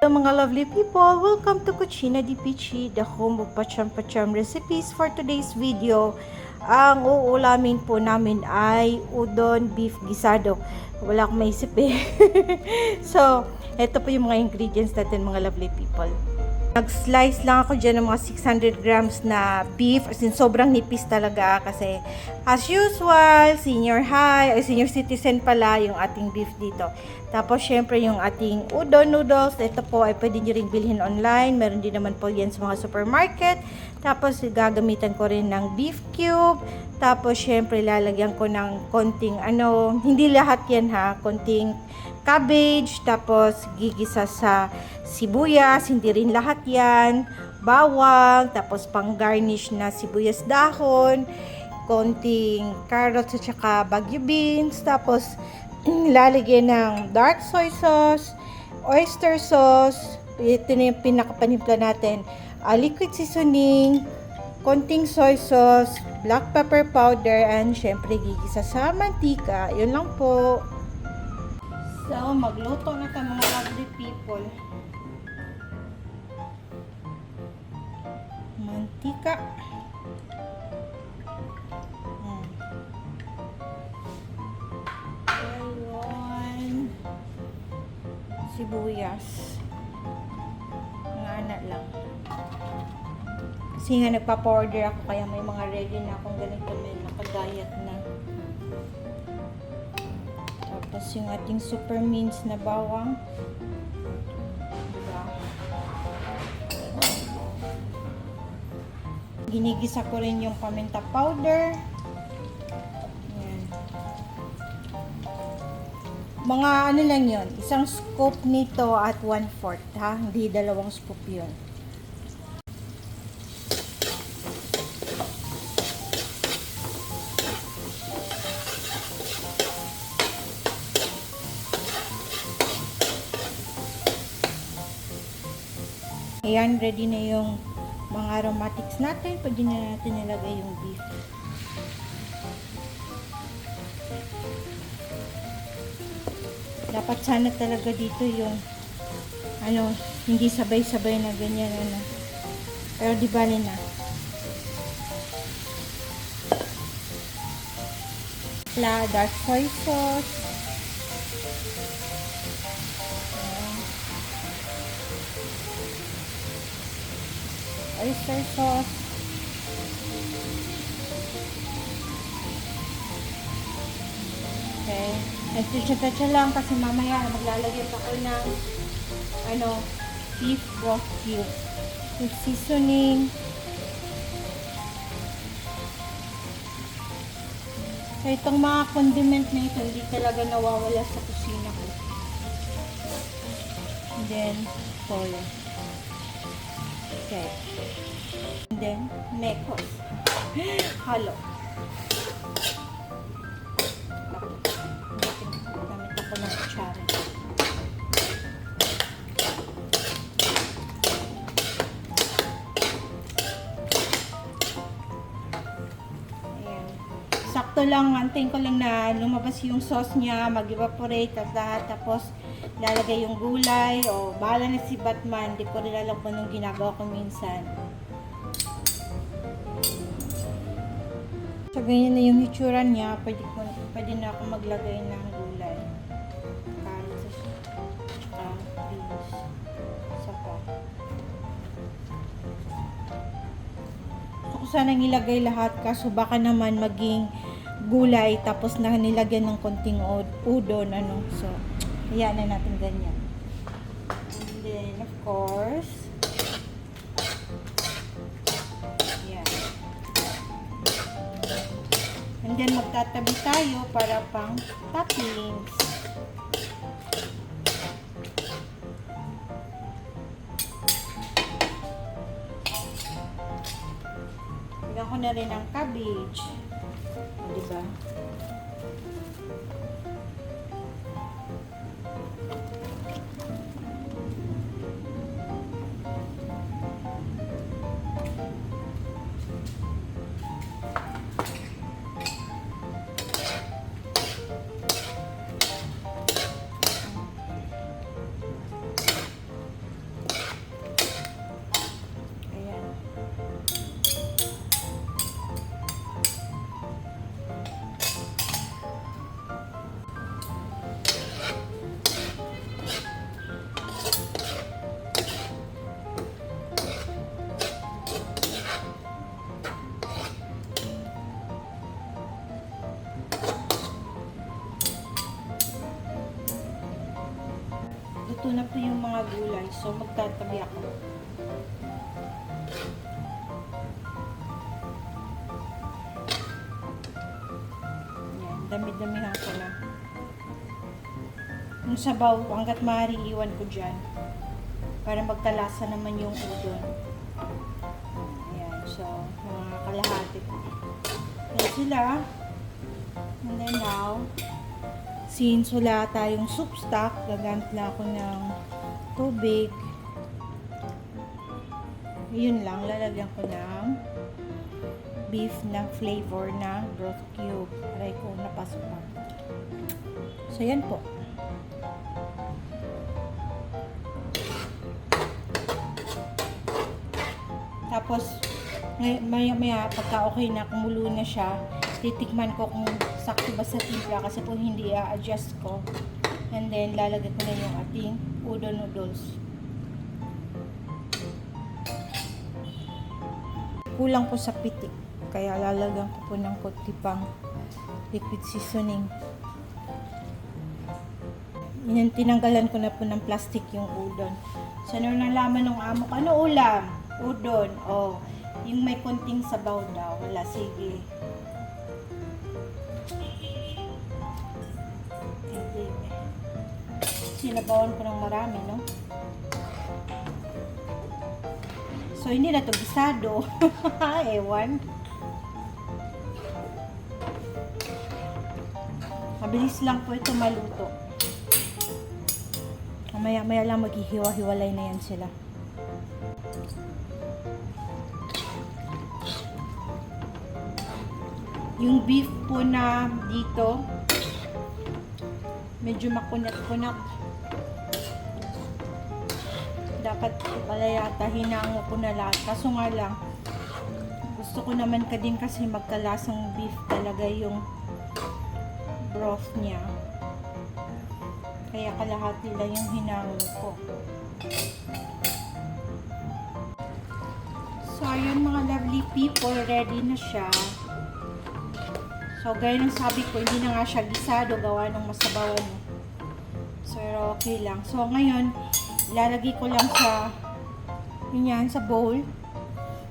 Hello mga lovely people! Welcome to Cucina di Pichi, the home of pacham-pacham recipes for today's video. Ang uulamin po namin ay udon beef gisado. Wala akong maisip eh. so, ito po yung mga ingredients natin mga lovely people. Nag-slice lang ako dyan ng mga 600 grams na beef. As in, sobrang nipis talaga kasi as usual, senior high, or senior citizen pala yung ating beef dito. Tapos, syempre, yung ating udon noodles. Ito po ay pwede nyo rin bilhin online. Meron din naman po yan sa mga supermarket. Tapos, gagamitan ko rin ng beef cube. Tapos, syempre, lalagyan ko ng konting, ano, hindi lahat yan ha, konting cabbage, tapos gigisa sa sibuyas, hindi rin lahat yan, bawang, tapos pang garnish na sibuyas dahon, konting carrots at saka bagyo beans, tapos lalagyan ng dark soy sauce, oyster sauce, ito na yung pinakapanimpla natin, ah, liquid seasoning, konting soy sauce, black pepper powder, and syempre gigisa sa mantika. Yun lang po. So, magluto na tayo mga lovely people. Mantika. Hmm. Ayun. Sibuyas. Nga na lang. Kasi nga nagpa-powder ako kaya may mga ready na akong ganito may nakagayat na. Tapos yung ating super mince na bawang. Diba? Ginigisa ko rin yung paminta powder. Yan. Mga ano lang yon isang scoop nito at one fourth ha, hindi dalawang scoop yun. Ayan, ready na yung mga aromatics natin. Pwede na natin nilagay yung beef. Dapat sana talaga dito yung ano, hindi sabay-sabay na ganyan ano. Pero di bali na. La dark soy sauce. Oyster sauce. Okay. Nagtitsa-tsa lang kasi mamaya maglalagay pa ko ng ano, beef broth cube. With seasoning. So, itong mga condiment na ito, hindi talaga nawawala sa kusina ko. And then, toyo. Okay. And then, mekos. Halo. Sakto lang, antayin ko lang na lumabas yung sauce niya, mag-evaporate at lahat. Tapos, lalagay yung gulay o bahala na si Batman. Di ko rin alam kung anong ginagawa ko minsan. So, ganyan na yung hitsura niya. Pwede, ko, pwede na ako maglagay ng gulay. Carrots, tsaka beans. Saka. Gusto ko sanang ilagay lahat kaso baka naman maging gulay tapos na nilagyan ng konting ud- udon ano. So, Ayan na natin ganyan. And then, of course, ayan. And then, magtatabi tayo para pang toppings. Lagyan ko na rin ang cabbage. O, Diba? Luto na po yung mga gulay. So, magtatabi ako. Yan, dami-damihan ko na. Yung sabaw, hanggat maaari iwan ko dyan. Para magkalasa naman yung udon. Ayan, so, mga kalahati po. Ayan sila. And then now, since wala tayong soup stock, gagamit lang ako ng tubig. Yun lang, lalagyan ko ng beef na flavor na broth cube. Aray ko, napasok na. So, yan po. Tapos, may- maya maya, pagka okay na, kumulo na siya, titikman ko kung sakto ba sa timpla kasi kung hindi, i-adjust ko. And then, lalagay ko na yung ating udon noodles. Kulang po sa pitik, kaya lalagyan ko po ng konti pang liquid seasoning. Yan, tinanggalan ko na po ng plastic yung udon. So, ano nalaman ng amo ko? Ano ulam? Udon. Oh, yung may konting sabaw daw. Wala, sige. Sinabawan ko ng marami, no? So, hindi na to gisado. Ewan. Mabilis lang po ito maluto. Maya-maya lang maghihiwa-hiwalay na yan sila. Yung beef po na dito, medyo makunat-kunat. Dapat pala yata hinango ko na lahat. Kaso nga lang, gusto ko naman ka din kasi magkalasang beef talaga yung broth niya. Kaya kalahati lang yung hinango ko. So, ayun mga lovely people, ready na siya. So, gaya ng sabi ko, hindi na nga siya gisado, gawa ng masabawan. So, okay lang. So, ngayon, lalagay ko lang sa, yun yan, sa bowl.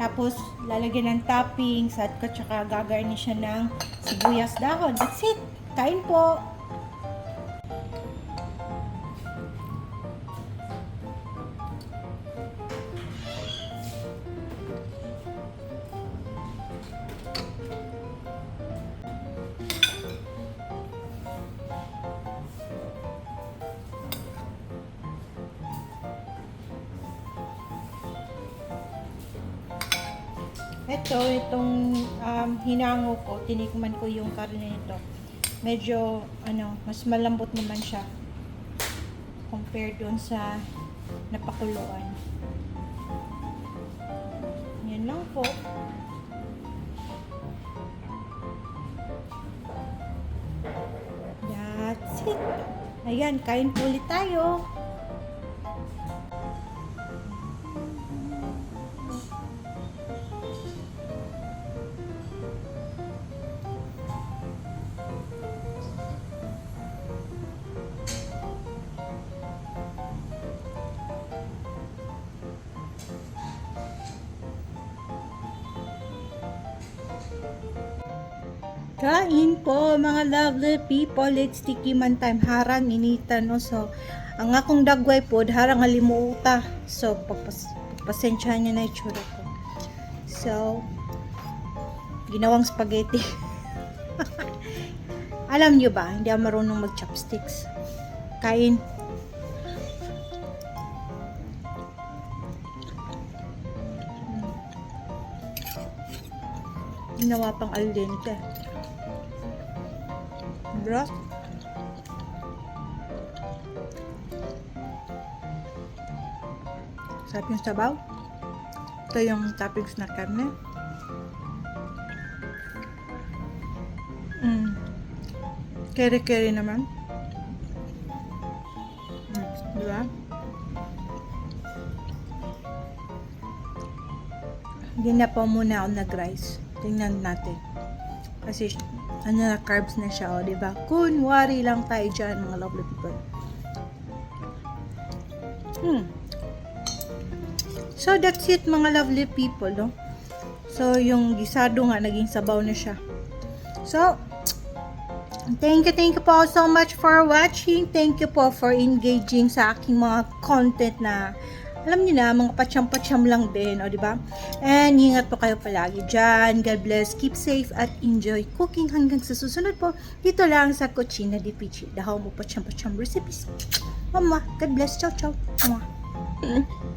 Tapos, lalagyan ng toppings at tsaka gagarnish siya ng sibuyas dahon. That's it. Kain po. Ito, itong um, hinango ko, tinikman ko yung karne nito. Medyo, ano, mas malambot naman siya compared doon sa napakuluan. Yan lang po. That's it. Ayan, kain po ulit tayo. Kain po mga lovely people, let's tikiman time. Harang inita no? So ang akong dagway po harang alimuota so pagpas pasensyahan niyo na itsura ko. So ginawang spaghetti. Alam niyo ba hindi ako marunong mag chopsticks kain. Ginawa pang al Bro. Sarap yung sabaw. Ito yung toppings na karne. Mm. Kere-kere naman. Mm. Di ba? Hindi na po muna ako nag-rice. Tingnan natin. Kasi ano na carbs na siya, o, di ba? Kunwari lang tayo dyan, mga lovely people. Hmm. So, that's it mga lovely people, no? So, yung gisado nga, naging sabaw na siya. So, thank you, thank you po so much for watching. Thank you po for engaging sa aking mga content na alam niyo na, mga patsyam-patsyam lang din, o di ba? And ingat po kayo palagi dyan. God bless, keep safe, at enjoy cooking hanggang sa susunod po. Dito lang sa Cucina di Pichi. Home of patsyam-patsyam recipes. Mama, God bless. Ciao, ciao. Mwah.